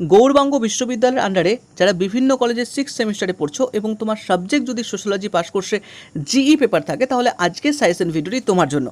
গৌরবাঙ্গ বিশ্ববিদ্যালয়ের আন্ডারে যারা বিভিন্ন কলেজে সিক্স সেমিস্টারে পড়ছো এবং তোমার সাবজেক্ট যদি সোশ্যোলজি পাস করছে জিই পেপার থাকে, তাহলে আজকের সাজেশন ভিডিওটি তোমার জন্য।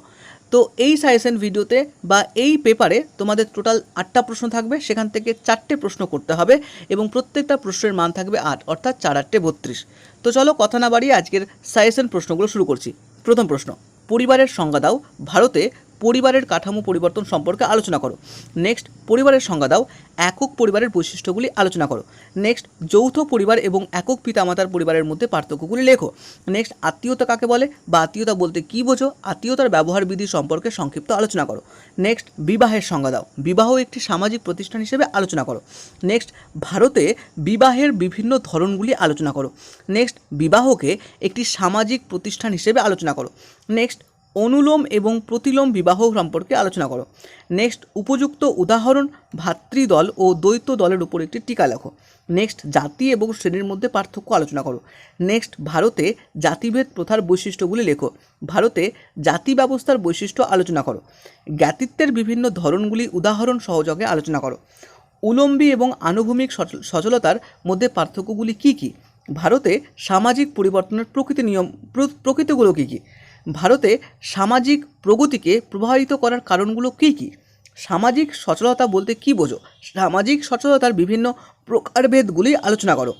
তো এই সাজেশন ভিডিওতে বা এই পেপারে তোমাদের টোটাল আটটা প্রশ্ন থাকবে, সেখান থেকে চারটে প্রশ্ন করতে হবে এবং প্রত্যেকটা প্রশ্নের মান থাকবে আট, অর্থাৎ চার আটটে বত্রিশ। তো চলো কথা না বাড়িয়ে আজকের সাজেশন প্রশ্নগুলো শুরু করছি। প্রথম প্রশ্ন, পরিবারের সংজ্ঞা দাও, ভারতে পরিবারের কাঠামো পরিবর্তন সম্পর্কে আলোচনা করো। নেক্সট পরিবারের সংজ্ঞা দাও, একক পরিবারের বৈশিষ্ট্যগুলি আলোচনা করো। নেক্সট যৌথ পরিবার এবং একক পিতামাতার পরিবারের মধ্যে পার্থক্যগুলি লেখো। নেক্সট আত্মীয়তা কাকে বলে বা আত্মীয়তা বলতে কী বোঝো? আত্মীয়তার ব্যবহার বিধি সম্পর্কে সংক্ষিপ্ত আলোচনা করো। নেক্সট বিবাহের সংজ্ঞা দাও। বিবাহ একটি সামাজিক প্রতিষ্ঠান হিসেবে আলোচনা করো। নেক্সট ভারতে বিবাহের বিভিন্ন ধরনগুলি আলোচনা করো। নেক্সট বিবাহকে একটি সামাজিক প্রতিষ্ঠান হিসেবে আলোচনা করো। নেক্সট অনুলোম এবং প্রতিলোম বিবাহ সম্পর্কে আলোচনা করো। নেক্সট, উপযুক্ত উদাহরণ, ভাতৃদল ও দ্বৈত দলের উপর একটি টিকা লেখো। নেক্সট, জাতি এবং শ্রেণির মধ্যে পার্থক্য আলোচনা করো। নেক্সট, ভারতে জাতিভেদ প্রথার বৈশিষ্ট্যগুলি লেখো। ভারতে জাতি ব্যবস্থার বৈশিষ্ট্য আলোচনা করো। জ্ঞাতিত্বের বিভিন্ন ধরনগুলি উদাহরণ সহযোগে আলোচনা করো। উলম্বী এবং আনুভূমিক সচল- সচলতার মধ্যে পার্থক্যগুলি কী কী? ভারতে সামাজিক পরিবর্তনের প্রকৃতি নিয়ম প্রকৃতিগুলো কী কী? ভারতে সামাজিক প্রগতিকে প্রভাবিত করার কারণগুলো কী কী? সামাজিক সচলতা বলতে কী বোঝো? সামাজিক সচলতার বিভিন্ন প্রকারভেদগুলি আলোচনা করো।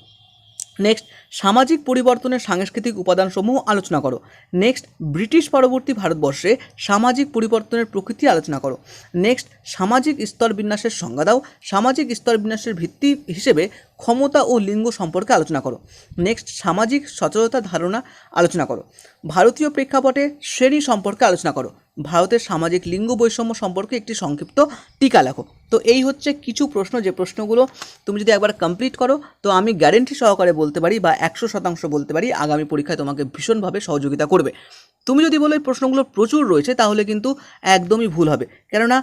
নেক্সট, সামাজিক পরিবর্তনের সাংস্কৃতিক উপাদানসমূহ আলোচনা করো। নেক্সট, ব্রিটিশ পরবর্তী ভারতবর্ষে সামাজিক পরিবর্তনের প্রকৃতি আলোচনা করো। নেক্সট, সামাজিক স্তর বিন্যাসের সংজ্ঞা দাও। সামাজিক স্তর বিন্যাসের ভিত্তি হিসেবে ক্ষমতা ও লিঙ্গ সম্পর্কে আলোচনা করো। নেক্সট সামাজিক সচলতা ধারণা আলোচনা করো। ভারতীয় প্রেক্ষাপটে শ্রেণি সম্পর্কে আলোচনা করো। ভারতের সামাজিক লিঙ্গ বৈষম্য সম্পর্কে একটি সংক্ষিপ্ত টিকা লেখো। তো এই হচ্ছে কিছু প্রশ্ন, যে প্রশ্নগুলো তুমি যদি একবার কমপ্লিট করো, তো আমি গ্যারেন্টি সহকারে বলতে পারি বা একশো শতাংশ বলতে পারি, আগামী পরীক্ষায় তোমাকে ভীষণভাবে সহযোগিতা করবে। তুমি যদি বলো এই প্রশ্নগুলো প্রচুর রয়েছে, তাহলে কিন্তু একদমই ভুল হবে। কেননা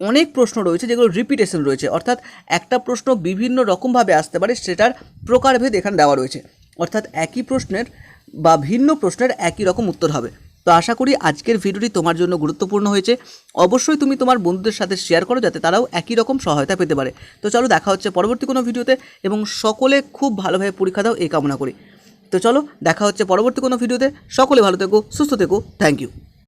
অনেক প্রশ্ন রয়েছে যেগুলো রিপিটেশন রয়েছে। অর্থাৎ একটা প্রশ্ন বিভিন্ন রকমভাবে আসতে পারে, সেটার প্রকারভেদ এখানে দেওয়া রয়েছে। অর্থাৎ একই প্রশ্নের বা ভিন্ন প্রশ্নের একই রকম উত্তর হবে। তো আশা করি আজকের ভিডিওটি তোমার জন্য গুরুত্বপূর্ণ হয়েছে। অবশ্যই তুমি তোমার বন্ধুদের সাথে শেয়ার করো যাতে তারাও একই রকম সহায়তা পেতে পারে। তো চলো দেখা হচ্ছে পরবর্তী কোনো ভিডিওতে এবং সকলে খুব ভালোভাবে পরীক্ষা দাও, এই কামনা করি। তো চলো দেখা হচ্ছে পরবর্তী কোনো ভিডিওতে সকলে ভালো থেকো, সুস্থ থেকো থ্যাংক ইউ